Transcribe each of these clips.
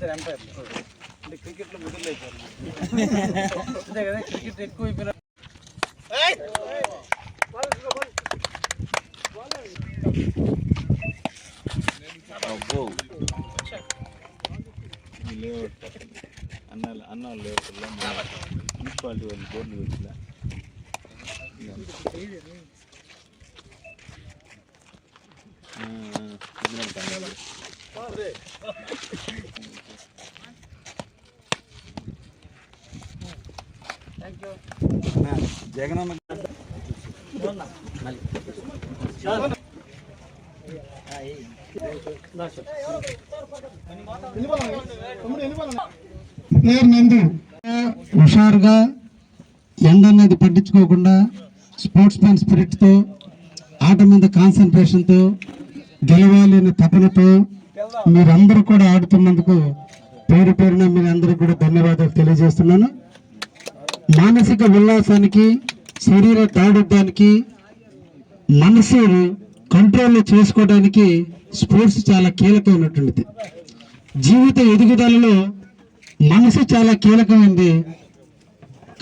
ఇద్దరు ఎంపైర్లు అంటే క్రికెట్లో మిడిల్ అయిపోయారు అంతే కదా క్రికెట్ ఎక్కువ అయిపోయిన అన్న అన్న లేఅవుట్లో మున్సిపాలిటీ వాళ్ళు బోర్డు అన్న జగనన్న నందు హుషారుగా ఎండ అనేది పట్టించుకోకుండా స్పోర్ట్స్ మ్యాన్ స్పిరిట్తో ఆట మీద కాన్సన్ట్రేషన్తో గెలవాలి అనే తపనతో మీరందరూ కూడా ఆడుతున్నందుకు పేరు పేరున మీరు అందరూ కూడా ధన్యవాదాలు తెలియజేస్తున్నాను. మానసిక ఉల్లాసానికి శరీర తాడుద్దానికి మనసు కంట్రోల్ చేసుకోవడానికి స్పోర్ట్స్ చాలా కీలకమైనటువంటిది. జీవిత ఎదుగుదలలో మనసు చాలా కీలకమైంది.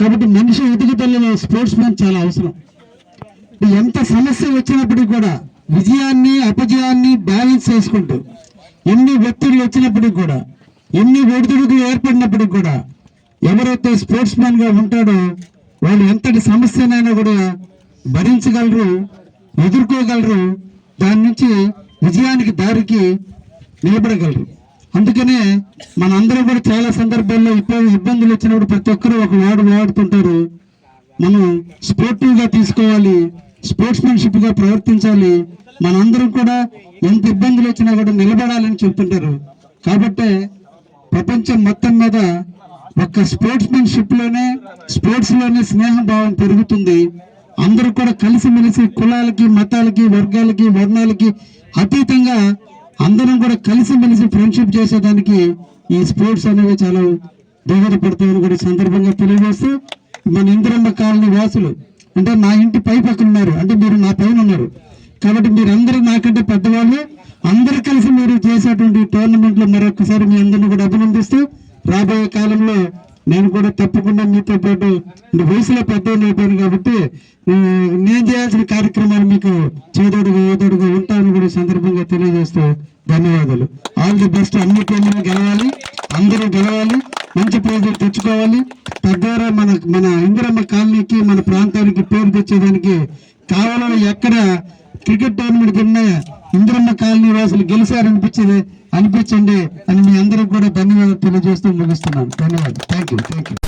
కాబట్టి మనిషి ఎదుగుదలలో స్పోర్ట్స్ మ్యాన్ చాలా అవసరం. ఎంత సమస్య వచ్చినప్పటికీ కూడా విజయాన్ని అపజయాన్ని బ్యాలెన్స్ చేసుకుంటూ ఎన్ని ఒత్తిళ్ళు వచ్చినప్పటికి కూడా ఎన్ని ఒడిదుడుకులు ఏర్పడినప్పటికి కూడా ఎవరైతే స్పోర్ట్స్ మ్యాన్గా ఉంటాడో వాళ్ళు ఎంతటి సమస్యనైనా కూడా భరించగలరు ఎదుర్కోగలరు దాని నుంచి విజయానికి దారికి నిలబడగలరు. అందుకనే మనందరం కూడా చాలా సందర్భాల్లో ఇబ్బంది ఇబ్బందులు వచ్చినప్పుడు ప్రతి ఒక్కరూ ఒక వాడు వాడుతుంటారు. మనం స్పోర్టివ్గా తీసుకోవాలి స్పోర్ట్స్ మెన్షిప్గా ప్రవర్తించాలి. మనందరం కూడా ఎంత ఇబ్బందులు వచ్చినా కూడా నిలబడాలని చెప్తుంటారు. కాబట్టి ప్రపంచం మొత్తం మీద ఒక్క స్పోర్ట్స్ మెన్షిప్లోనే స్పోర్ట్స్లోనే భావం పెరుగుతుంది. అందరూ కూడా కలిసిమెలిసి కులాలకి మతాలకి వర్గాలకి వర్ణాలకి అతీతంగా అందరం కూడా కలిసిమెలిసి ఫ్రెండ్షిప్ చేసేదానికి ఈ స్పోర్ట్స్ అనేవి చాలా దోహదపడతాయని కూడా సందర్భంగా తెలియజేస్తూ మన ఇందిరమ్మ కాలనీ వాసులు అంటే నా ఇంటి పై పక్కన ఉన్నారు. అంటే మీరు నా పైన ఉన్నారు. కాబట్టి మీరందరూ నాకంటే పెద్దవాళ్ళు అందరూ కలిసి మీరు చేసేటువంటి టోర్నమెంట్లో మరొకసారి మీ అందరిని కూడా అభినందిస్తూ రాబోయే కాలంలో నేను కూడా తప్పకుండా మీతో పాటు వయసులో పెద్ద అయిపోయాను కాబట్టి నేను చేయాల్సిన కార్యక్రమాలు మీకు చేదోడుగా ఏదోడుగా ఉంటానని కూడా సందర్భంగా తెలియజేస్తూ ధన్యవాదాలు. ఆల్ ది బెస్ట్ అన్ని టీంలు గెలవాలి. అందరూ గెలవాలి. మంచి ప్రైజులు తెచ్చుకోవాలి. తద్వారా మన మన ఇందిరమ్మ కాలనీకి మన ప్రాంతానికి పేరు తెచ్చేదానికి కావాలని ఎక్కడ క్రికెట్ టోర్నమెంట్ కింద ఇందిరమ్మ కాలనీ వాసులు గెలిచారనిపించేది అనిపించండి అని మీ అందరికి కూడా ధన్యవాదాలు తెలియజేస్తూ ముగిస్తున్నాను. ధన్యవాదాలు. Thank you thank you